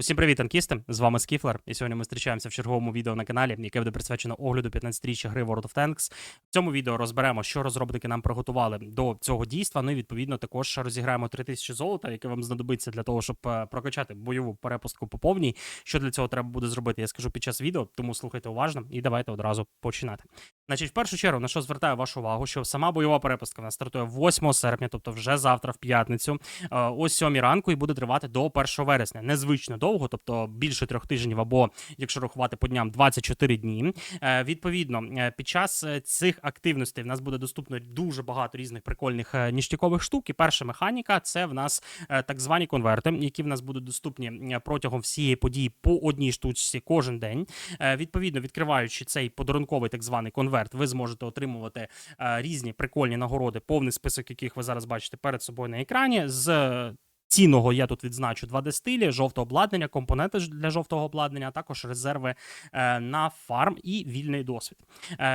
Усім привіт, танкісти! З вами Скіфлер. І сьогодні ми зустрічаємося в черговому відео на каналі, яке буде присвячено огляду 15-річчя гри World of Tanks. В цьому відео розберемо, що розробники нам приготували до цього дійства. Ну і відповідно також розіграємо 3000 золота, яке вам знадобиться для того, щоб е, прокачати бойову перепустку по повній. Що для цього треба буде зробити, я скажу під час відео, тому слухайте уважно і давайте одразу починати. Значить, в першу чергу, на що звертаю вашу увагу, що сама бойова перепустка в нас стартує 8 серпня, тобто вже завтра, в п'ятницю, е, о 7 ранку і буде тривати до 1 вересня. Незвично довго, тобто більше трьох тижнів, або якщо рахувати по дням 24 дні. Е, Відповідно, е, під час цих активностей в нас буде доступно дуже багато різних прикольних ніштякових штук. І перша механіка це в нас так звані конверти, які в нас будуть доступні протягом всієї події по одній штучці кожен день. Відповідно, відкриваючи цей подарунковий так званий конверт, ви зможете отримувати е, різні прикольні нагороди, повний список яких ви зараз бачите перед собою на екрані. З е, цінного я тут відзначу 2D стилі, жовте обладнання, компоненти для жовтого обладнання, а також резерви е, на фарм і вільний досвід.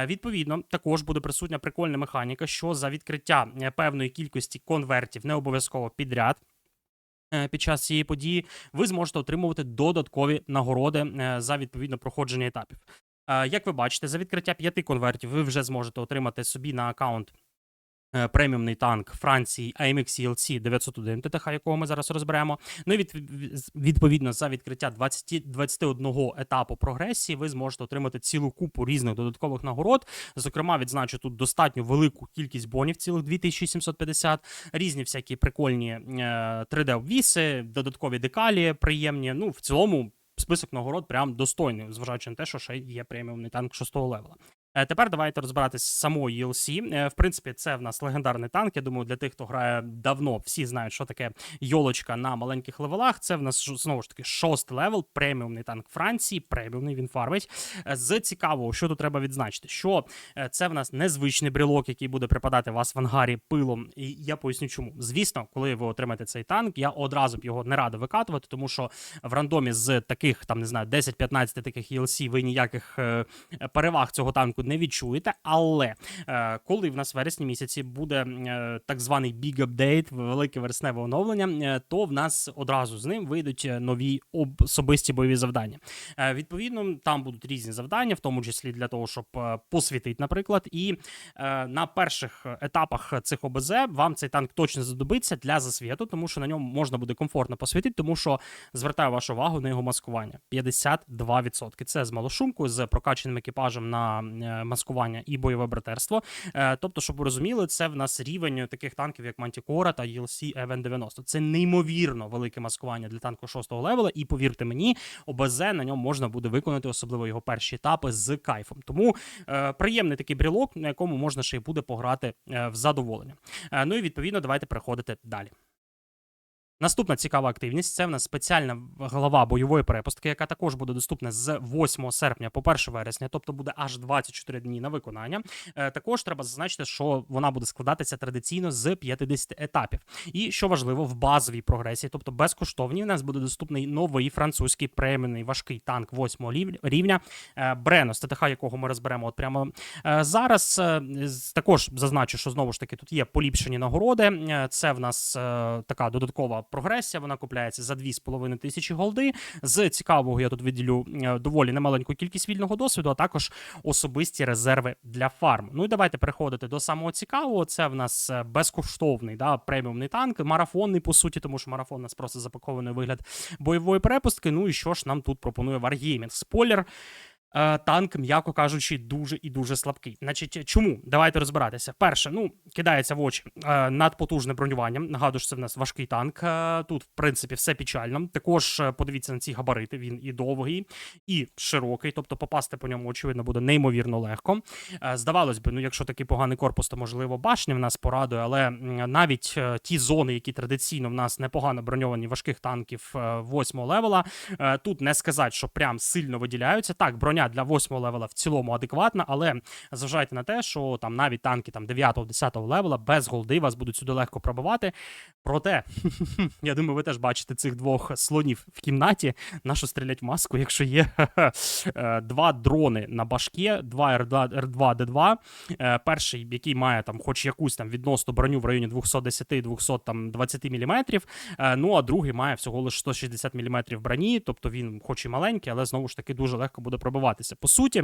Відповідно, також буде присутня прикольна механіка, що за відкриття певної кількості конвертів не обов'язково підряд. Під час цієї події ви зможете отримувати додаткові нагороди за відповідно проходження етапів. Е, Як ви бачите, за відкриття п'яти конвертів ви вже зможете отримати собі на аккаунт е, преміумний танк Франції AMX ELC 901 ТТХ, якого ми зараз розберемо. Ну і від, від- відповідно за відкриття 20, 21 етапу прогресії ви зможете отримати цілу купу різних додаткових нагород. Зокрема, відзначу тут достатньо велику кількість бонів, цілих 2750, різні всякі прикольні е, 3D-обвіси, додаткові декалі приємні. Ну, в цілому. Список нагород прям достойний, зважаючи на те, що ще є преміумний танк шостого левела. Е, Тепер давайте розбиратись з самою ELC. Е, В принципі, це в нас легендарний танк. Я думаю, для тих, хто грає давно, всі знають, що таке йолочка на маленьких левелах. Це в нас знову ж таки шостий левел, преміумний танк Франції, преміумний він фармить. Е, З цікавого, що тут треба відзначити, що це в нас незвичний брелок, який буде припадати вас в ангарі пилом. І я поясню, чому. Звісно, коли ви отримаєте цей танк, я одразу б його не радив викатувати, тому що в рандомі з таких, там не знаю, 10-15 таких ELC ви ніяких переваг цього танку не відчуєте. Але е, коли в нас вересні місяці буде е, так званий big update, велике вересневе оновлення, е, то в нас одразу з ним вийдуть нові особисті бойові завдання. Відповідно, там будуть різні завдання, в тому числі для того, щоб посвітити, наприклад. І на перших етапах цих ОБЗ вам цей танк точно знадобиться для засвіту, тому що на ньому можна буде комфортно посвітити, тому що звертаю вашу увагу на його маскування 52%. Це з малошумкою, з прокачаним екіпажем на маскування і бойове братерство. Е, Тобто, щоб ви розуміли, це в нас рівень таких танків, як Мантікора та ELC Event 90. Це неймовірно велике маскування для танку 6 левела. І повірте мені, ОБЗ на ньому можна буде виконати, особливо його перші етапи з кайфом. Тому е, приємний такий брелок, на якому можна ще й буде пограти е, в задоволення. Е, ну і відповідно, давайте переходити далі. Наступна цікава активність це в нас спеціальна глава бойової перепустки, яка також буде доступна з 8 серпня по 1 вересня, тобто буде аж 24 дні на виконання. Е, також треба зазначити, що вона буде складатися традиційно з 50 етапів. І що важливо, в базовій прогресії, тобто безкоштовній, в нас буде доступний новий французький преміумний важкий танк 8 рівня е, Брено, ТТХ якого ми розберемо от прямо е, зараз. Також зазначу, що знову ж таки тут є поліпшені нагороди. Це в нас така додаткова прогресія. Вона купляється за 2,5 тисячі голди. З цікавого я тут виділю е, доволі немаленьку кількість вільного досвіду, а також особисті резерви для фарм. Ну і давайте переходити до самого цікавого. Це в нас е, безкоштовний да, преміумний танк, марафонний по суті, тому що марафон у нас просто запакований вигляд бойової перепустки. Ну і що ж нам тут пропонує Wargaming? Спойлер. Е, Танк, м'яко кажучи, дуже і дуже слабкий. Значить, чому? Давайте розбиратися. Перше, ну кидається в очі е, надпотужне бронювання. Нагадую, що це в нас важкий танк. Е, Тут, в принципі, все печально. Також подивіться на ці габарити. Він і довгий, і широкий. Тобто попасти по ньому, очевидно, буде неймовірно легко. Здавалось би, ну якщо такий поганий корпус, то можливо башня в нас порадує, але навіть ті зони, які традиційно в нас непогано броньовані важких танків 8 левела, тут не сказати, що прям сильно виділяються. Так, броня броня для 8 левела в цілому адекватна, але зважайте на те, що там навіть танки там 9-10 левела без голди вас будуть сюди легко пробивати. Проте, я думаю, ви теж бачите цих двох слонів в кімнаті. Нащо стрілять в маску, якщо є е, два дрони на башке, два R2, D2. Е, Перший, який має там хоч якусь там відносну броню в районі 210-220 мм, Е, Ну а другий має всього лише 160 мм броні, тобто він, хоч і маленький, але знову ж таки дуже легко буде пробиватися. По суті.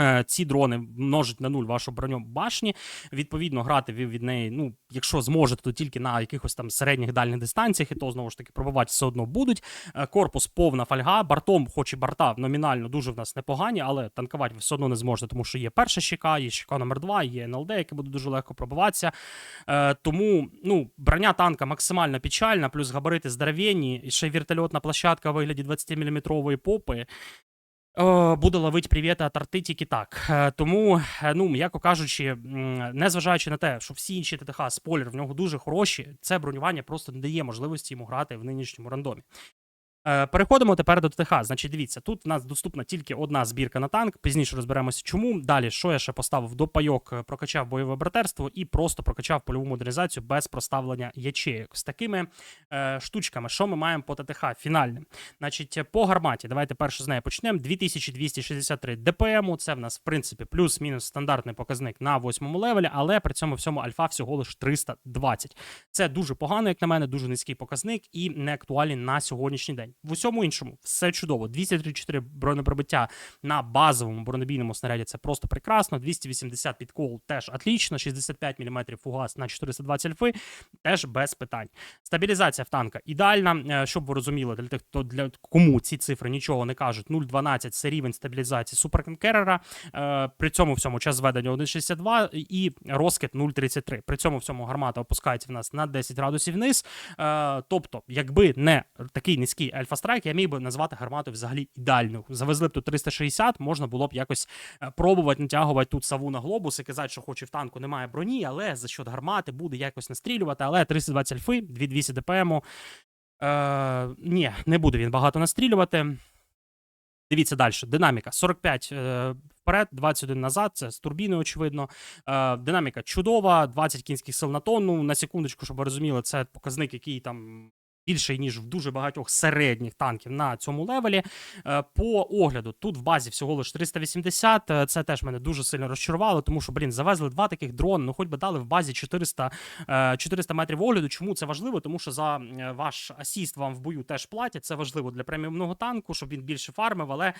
е, Ці дрони множать на нуль вашу броню башні. Відповідно, грати ви від неї, ну, якщо зможете, то тільки на якихось там середніх дальніх дистанціях, і то знову ж таки пробивати все одно будуть. Е, Корпус повна фольга. Бартом, хоч і барта номінально дуже в нас непогані, але танкувати ви все одно не зможете, тому що є перша щека, є щека номер 2 є НЛД, які будуть дуже легко пробиватися. Е, тому ну, броня танка максимально печальна, плюс габарити здоровенні, і ще вертольотна площадка в вигляді 20-мм попи. Е, Буде ловити привіти от арти тільки так. Е, Тому, е, ну, м'яко кажучи, незважаючи на те, що всі інші ТТХ спойлер в нього дуже хороші, це бронювання просто не дає можливості йому грати в нинішньому рандомі. Е, Переходимо тепер до ТТХ. Значить, дивіться, тут в нас доступна тільки одна збірка на танк. Пізніше розберемося, чому. Далі, що я ще поставив до пайок, е, прокачав бойове братерство і просто прокачав польову модернізацію без проставлення ячеїк. З такими е, штучками, що ми маємо по ТТХ фінальним. Значить, по гарматі, давайте перше з неї почнемо. 2263 ДПМ. Це в нас, в принципі, плюс-мінус стандартний показник на восьмому левелі, але при цьому всьому альфа всього лише 320. Це дуже погано, як на мене, дуже низький показник і не актуальний на сьогоднішній день. В усьому іншому все чудово. 234 бронепробиття на базовому бронебійному снаряді це просто прекрасно. 280 підкол теж отлично. 65 мм фугас на 420 альфи теж без питань. Стабілізація в танка ідеальна. Е, Щоб ви розуміли, для тих, хто для кому ці цифри нічого не кажуть. 0,12 це рівень стабілізації суперконкерера. Е, При цьому всьому час зведення 1,62 і розкид 0,33. При цьому всьому гармата опускається в нас на 10 градусів вниз. Е, Тобто, якби не такий низький Альфа Страйк, я міг би назвати гармату взагалі ідеальною. Завезли б тут 360, можна було б якось е, пробувати натягувати тут саву на глобус і казати, що хоч і в танку немає броні, але за счет гармати буде якось настрілювати. Але 320 альфи, 2200 ДПМу. Е, ні, не буде він багато настрілювати. Дивіться далі. Динаміка 45 е, вперед, 21 назад. Це з турбіною, очевидно. Е, динаміка чудова, 20 кінських сил на тонну. На секундочку, щоб ви розуміли, це показник, який там. Більший, ніж в дуже багатьох середніх танків на цьому левелі. Е, По огляду, тут в базі всього лише 380. Е, Це теж мене дуже сильно розчарувало, тому що, блін, завезли два таких дрони. Ну, хоч би дали в базі 400, е, 400 метрів огляду. Чому це важливо? Тому що за е, ваш асіст вам в бою теж платять. Це важливо для преміумного танку, щоб він більше фармив, але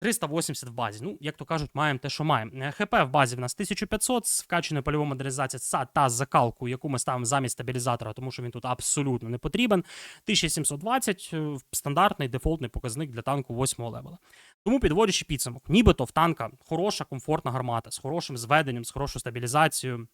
380 в базі. Ну, як то кажуть, маємо те, що маємо. Е, ХП в базі в нас 1500 з вкачаною польовою модернізацією та з закалкою, яку ми ставимо замість стабілізатора, тому що він тут абсолютно не потрібен. 1720 е, стандартний дефолтний показник для танку 8 левела. Тому підводячи підсумок, нібито в танка хороша, комфортна гармата з хорошим зведенням, з хорошою стабілізацією.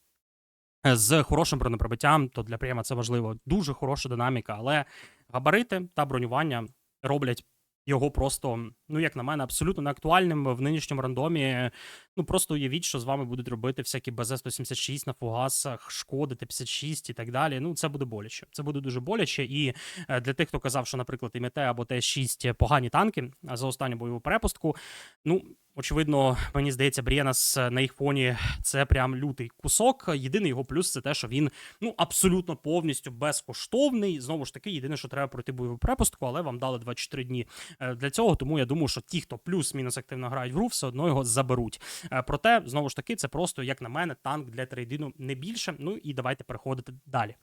е, З хорошим бронепробиттям, то для прийма це важливо. Дуже хороша динаміка, але габарити та бронювання роблять його просто, ну як на мене, абсолютно неактуальним в нинішньому рандомі. Ну просто уявіть, що з вами будуть робити всякі БЗ-176 на фугасах, шкоди Т-56 і так далі. Ну це буде боляче. Це буде дуже боляче. І е, для тих, хто казав, що, наприклад, ІМТ або Т-6 погані танки за останню бойову перепустку. Ну, очевидно, мені здається, Брєнас на їх фоні це прям лютий кусок. Єдиний його плюс це те, що він ну абсолютно повністю безкоштовний. Знову ж таки, єдине, що треба пройти бойову перепустку, але вам дали 24 дні е, для цього. Тому я думаю, що ті, хто плюс-мінус активно грають в гру, все одно його заберуть. Е, Проте, знову ж таки, це просто, як на мене, танк для трейдину не більше. Ну і давайте переходити далі.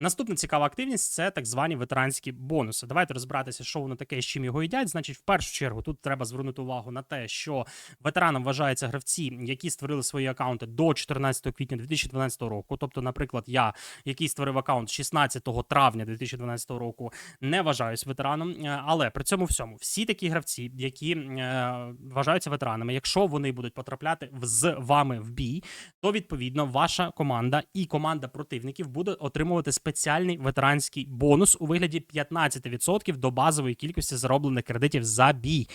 Наступна цікава активність це так звані ветеранські бонуси. Давайте розбиратися, що воно таке, з чим його їдять. Значить, в першу чергу тут треба звернути увагу на те, що ветераном вважаються гравці, які створили свої акаунти до 14 квітня 2012 року. Тобто, наприклад, я, який створив акаунт 16 травня 2012 року, не вважаюсь ветераном. Е, Але при цьому всьому всі такі гравці, які е, вважаються ветеранами, якщо вони будуть потрапляти з вами в бій, то відповідно ваша команда і команда противників буде отримувати спеціальні спеціальний ветеранський бонус у вигляді 15% до базової кількості зароблених кредитів за бій.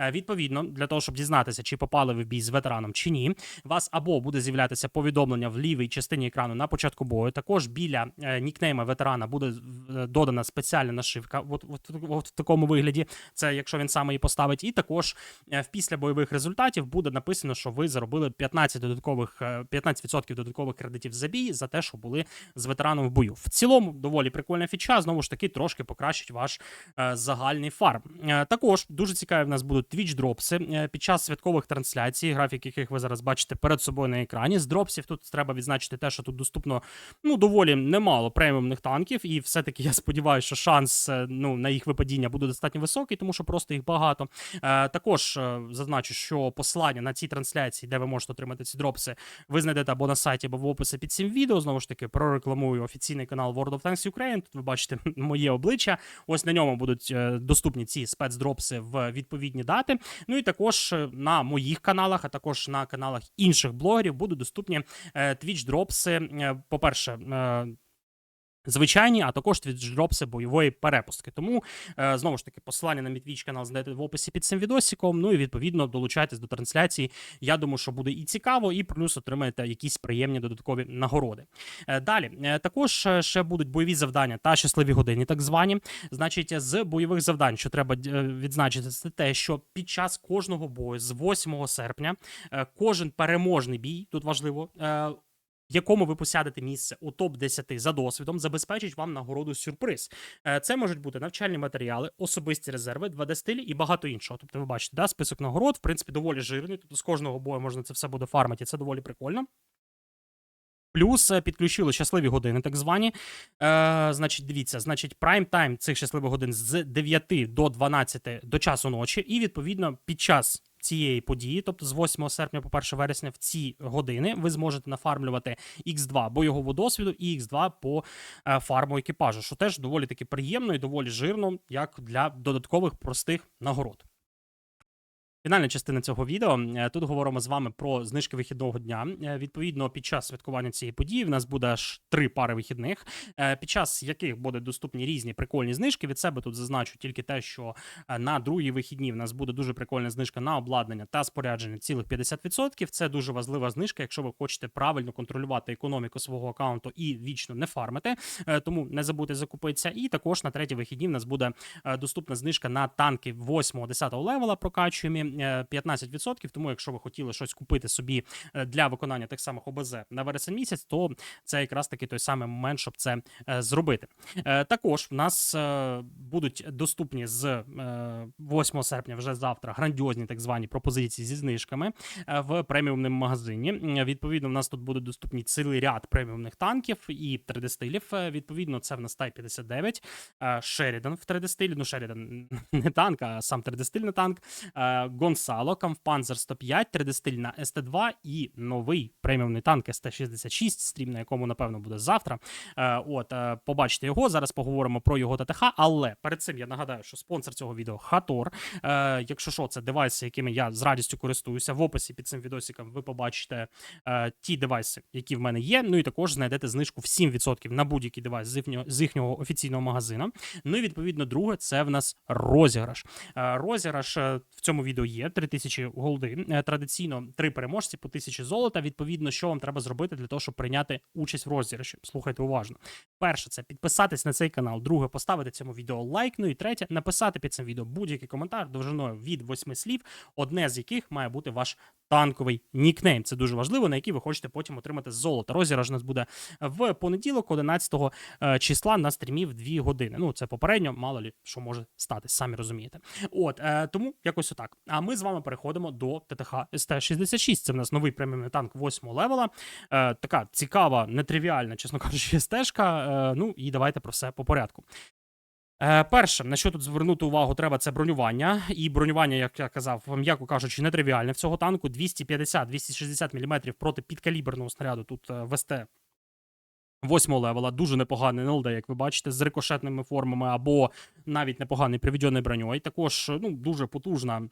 Е, Відповідно, для того, щоб дізнатися, чи попали ви в бій з ветераном чи ні, вас або буде з'являтися повідомлення в лівій частині екрану на початку бою. Також біля е, нікнейма ветерана буде е, додана спеціальна нашивка. От, от, от в такому вигляді. Це якщо він саме її поставить. І також в після бойових результатів буде написано, що ви заробили 15 додаткових е, 15% додаткових кредитів за бій за те, що були з ветераном в бою. В цілому доволі прикольна фіча. Знову ж таки, трошки покращить ваш е, загальний фарм. Е, також дуже цікаві в нас будуть Twitch дропси е, під час святкових трансляцій, графік яких ви зараз бачите перед собою на екрані. З дропсів тут треба відзначити те, що тут доступно ну доволі немало преміумних танків, і все-таки я сподіваюся, що шанс ну на їх випадіння буде достатньо високий, тому що просто їх багато. Також зазначу, що посилання на ці трансляції, де ви можете отримати ці дропси, ви знайдете або на сайті, або в описі під цим відео. Знову ж таки, прорекламую офіційний канал World of Tanks Ukraine. Тут ви бачите моє обличчя. Ось на ньому будуть е, доступні ці спецдропси в відповідні дати. Ну і також е, на моїх каналах, а також на каналах інших блогерів будуть доступні е, Twitch дропси. Е, По-перше, е, Звичайні, а також твітч-дропси бойової перепустки. Тому е, знову ж таки посилання на мій твіч канал знайдете в описі під цим відосиком. Ну і відповідно долучайтесь до трансляції. Я думаю, що буде і цікаво, і плюс отримаєте якісь приємні додаткові нагороди. Е, далі е, також ще будуть бойові завдання та щасливі години, так звані. Значить, з бойових завдань, що треба відзначити, це те, що під час кожного бою з 8 серпня кожен переможний бій тут важливо. Якому ви посядете місце у топ 10 за досвідом, забезпечить вам нагороду сюрприз. Е, Це можуть бути навчальні матеріали, особисті резерви, 2D стилі і багато іншого. Тобто, ви бачите, да, список нагород, в принципі, доволі жирний. Тобто з кожного бою можна це все буде фармити. Це доволі прикольно. Плюс е, підключили щасливі години, так звані. Е, значить, дивіться, значить, прайм тайм цих щасливих годин з 9 до 12 до часу ночі, і відповідно під час цієї події, тобто з 8 серпня по 1 вересня, в ці години ви зможете нафармлювати X2 бойового досвіду і X2 по е, фарму екіпажу, що теж доволі таки приємно і доволі жирно, як для додаткових простих нагород. Фінальна частина цього відео. Е, Тут говоримо з вами про знижки вихідного дня. Е, Відповідно, під час святкування цієї події в нас буде аж три пари вихідних, е, під час яких будуть доступні різні прикольні знижки. Від себе тут зазначу тільки те, що на другі вихідні в нас буде дуже прикольна знижка на обладнання та спорядження цілих 50%. Це дуже важлива знижка, якщо ви хочете правильно контролювати економіку свого аккаунту і вічно не фармити. Тому не забудьте закупитися. І також на треті вихідні в нас буде доступна знижка на танки 8-10 левела прокачуємо 15%. Тому, якщо ви хотіли щось купити собі е, для виконання тих самих ОБЗ на вересень місяць, то це якраз таки той самий момент, щоб це е, зробити. Е, Також в нас е, будуть доступні з е, 8 серпня, вже завтра, грандіозні так звані пропозиції зі знижками е, в преміумному магазині. Відповідно, в нас тут будуть доступні цілий ряд преміумних танків і 3D-стилів. Е, Відповідно, це в нас Тай 59, е, Шерідан в 3D-стилі. Ну, Шерідан не танк, а сам 3D-стильний танк. Гонсало, Кампанзер 105, 3D-стиль на ST2 і новий преміумний танк ST66, стрім на якому, напевно, буде завтра. Е, От, е, побачите його. Зараз поговоримо про його ТТХ. Але перед цим я нагадаю, що спонсор цього відео Хатор. Е, Якщо що, це девайси, якими я з радістю користуюся. В описі під цим відосиком ви побачите ті девайси, які в мене є. Ну і також знайдете знижку в 7% на будь-який девайс з їхнього, з їхнього офіційного магазину. Ну і відповідно, друге, це в нас розіграш. Розіграш в цьому відео є 3000 голди. Е, Традиційно три переможці по 1000 золота. Відповідно, що вам треба зробити для того, щоб прийняти участь в розіграші. Слухайте уважно. Перше, це підписатись на цей канал. Друге, поставити цьому відео лайк. Ну і третє, написати під цим відео будь-який коментар довжиною від восьми слів, одне з яких має бути ваш танковий нікнейм. Це дуже важливо, на який ви хочете потім отримати золото. Розіграш у нас буде в понеділок, 11 е, числа на стрімі в 2 години. Ну, це попередньо, мало лі що може статись, самі розумієте. От е, тому якось отак. А ми з вами переходимо до ТТХ СТ-66. Це в нас новий преміумний танк 8 левела. Е, така цікава, нетривіальна, чесно кажучи, стежка. Ну і давайте про все по порядку. Е, перше, на що тут звернути увагу, треба це бронювання. І бронювання, як я казав, м'яко кажучи, нетривіальне в цього танку. 250-260 мм проти підкаліберного снаряду тут е, ВСТ 8 левела, дуже непоганий НЛД, як ви бачите, з рикошетними формами, або навіть непоганий приведений броньою. Також ну, дуже потужна.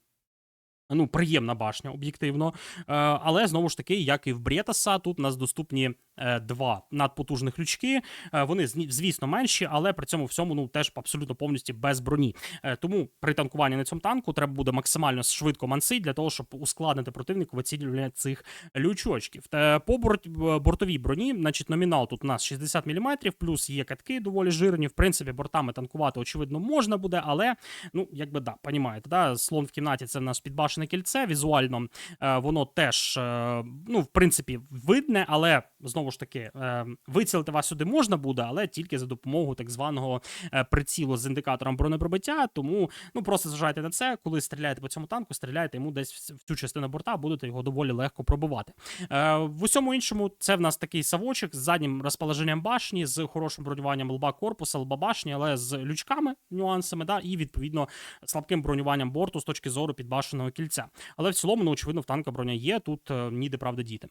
Ну, приємна башня, об'єктивно. Е, але знову ж таки, як і в Бретаса, тут у нас доступні два надпотужних лючки. Е, Вони звісно менші, але при цьому всьому ну теж абсолютно повністю без броні. Е, Тому при танкуванні на цьому танку треба буде максимально швидко мансить для того, щоб ускладнити противнику вицілювання цих лючочків. По борт, е, бортовій броні, значить, номінал тут у нас 60 мм, плюс є катки доволі жирні. В принципі, бортами танкувати очевидно можна буде, але ну якби да, понімаєте, да, слон в кімнаті це в нас підбашене кільце. Візуально е, воно теж е, ну в принципі видне, але знову ж таки е, вицілити вас сюди можна буде, але тільки за допомогою так званого е, прицілу з індикатором бронепробиття. Тому ну просто зважайте на це, коли стріляєте по цьому танку, стріляєте йому десь в цю частину борта, будете його доволі легко пробивати. Е, в усьому іншому, це в нас такий савочок з заднім розположенням башні, з хорошим бронюванням лба корпуса, лба башні, але з лючками, нюансами, да, і відповідно слабким бронюванням борту з точки зору підбашеного кільця. Але в цілому, ну очевидно, в танка броня є. Тут ніде правда діти.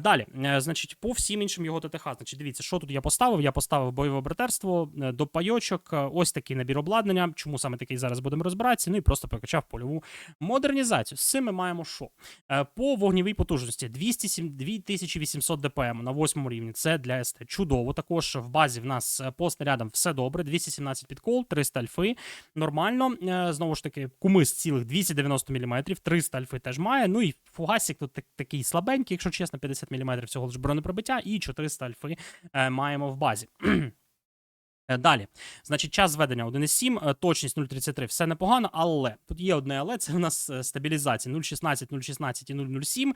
Далі, значить, по всім іншим його ТТХ. Значить, дивіться, що тут я поставив. Я поставив бойове братерство е, до пайочок. е, Ось такий набір обладнання. Чому саме такий зараз будемо розбиратися? Ну і просто покачав польову модернізацію. З цим ми маємо що? Е, По вогнівій потужності 207 2800 ДПМ на восьмому рівні. Це для СТ. Чудово. Також в базі в нас по снарядам все добре. 217 підкол, 300 альфи. Нормально. Знову ж таки, кумис цілих 290 мм, 300 альфи теж має. Ну і фугасик тут такий слабенький, якщо чесно, 50 мм всього лиш бронепробиття і 400 альфи е, маємо в базі. Е, Далі, значить, час зведення 1,7, е, точність 0,33, все непогано, але тут є одне але, це у нас е, стабілізація 0,16, 0,16 і 0,07.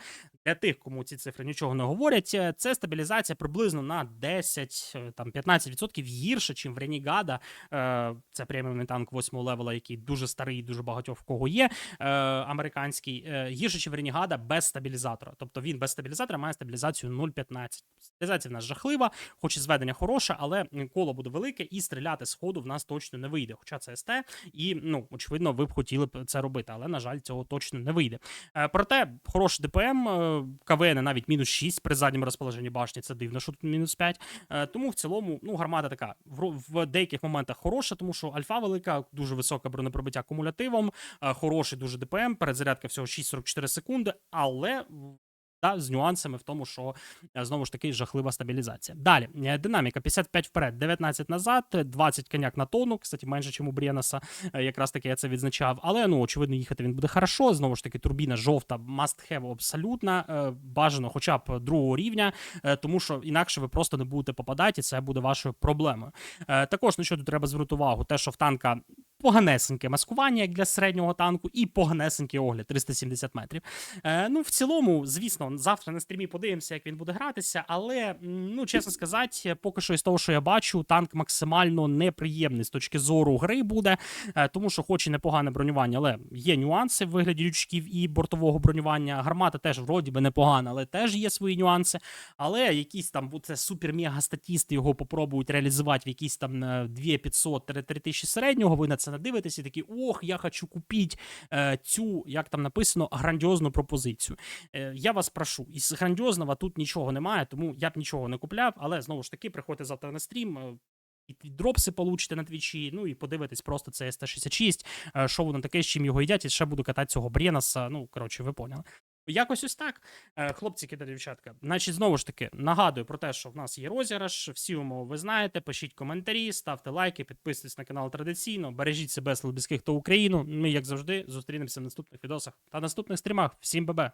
Для тих, кому ці цифри нічого не говорять, це стабілізація приблизно на 10, е, там 15% гірше, ніж в Ренігада. Це преміумний танк 8 левела, який дуже старий, дуже багатьох в кого є. Американський, гірше, ніж в Ренігада без стабілізатора. Тобто він без стабілізатора має стабілізацію 0,15. Стабілізація в нас жахлива, хоч і зведення хороше, але коло буде велике, і стріляти з ходу в нас точно не вийде. Хоча це СТ, і ну очевидно, ви б хотіли б це робити, але на жаль, цього точно не вийде. Е, Проте хороший ДПМ, е, КВН навіть мінус 6 при задньому розположенні башні. Це дивно, що тут мінус 5. Е, Тому в цілому, ну гармата така в, деяких моментах хороша, тому що альфа велика, дуже високе бронепробиття кумулятивом, хороший дуже ДПМ, перезарядка всього 6-44 секунди, але. Та з нюансами в тому, що е, знову ж таки жахлива стабілізація. Далі е, динаміка 55 вперед, 19 назад, е, 20 коняк на тонну. Кстати, менше, ніж у Брєнаса. е, Якраз таки я це відзначав. Але ну очевидно, їхати він буде хорошо. Знову ж таки, турбіна жовта, must have абсолютно бажано, хоча б другого рівня, тому що інакше ви просто не будете попадати, і це буде вашою проблемою. Також на що тут треба звернути увагу, те, що в танка. Поганесеньке маскування, як для середнього танку, і поганесенький огляд 370 метрів. Е, ну, в цілому, звісно, завтра на стрімі подивимося, як він буде гратися. Але ну, чесно сказати, поки що із того, що я бачу, танк максимально неприємний з точки зору гри буде, е, тому що, хоч і непогане бронювання, але є нюанси в вигляді лючків і бортового бронювання. Гармата теж вроді би непогана, але теж є свої нюанси. Але якісь там це супер-мега статісти його попробують реалізувати в якісь там е, 2500-3000 середнього. Ви на це надивитесь і такі, ох, я хочу купити е, цю, як там написано, грандіозну пропозицію. Е, я вас прошу, із грандіозного тут нічого немає, тому я б нічого не купляв, але знову ж таки, приходьте завтра на стрім. е, І дропси получите на твічі, ну і подивитись просто це С-166, е, що воно таке, з чим його їдять, і ще буду катати цього Брєнаса. Ну, коротше, ви поняли. Якось ось так. Е, Хлопці та дівчатка. Значить, знову ж таки, нагадую про те, що в нас є розіграш. Всі умови ви знаєте. Пишіть коментарі, ставте лайки, підписуйтесь на канал традиційно. Бережіть себе, слабіських та Україну. Ми, як завжди, зустрінемося в наступних відосах та наступних стрімах. Всім бебе!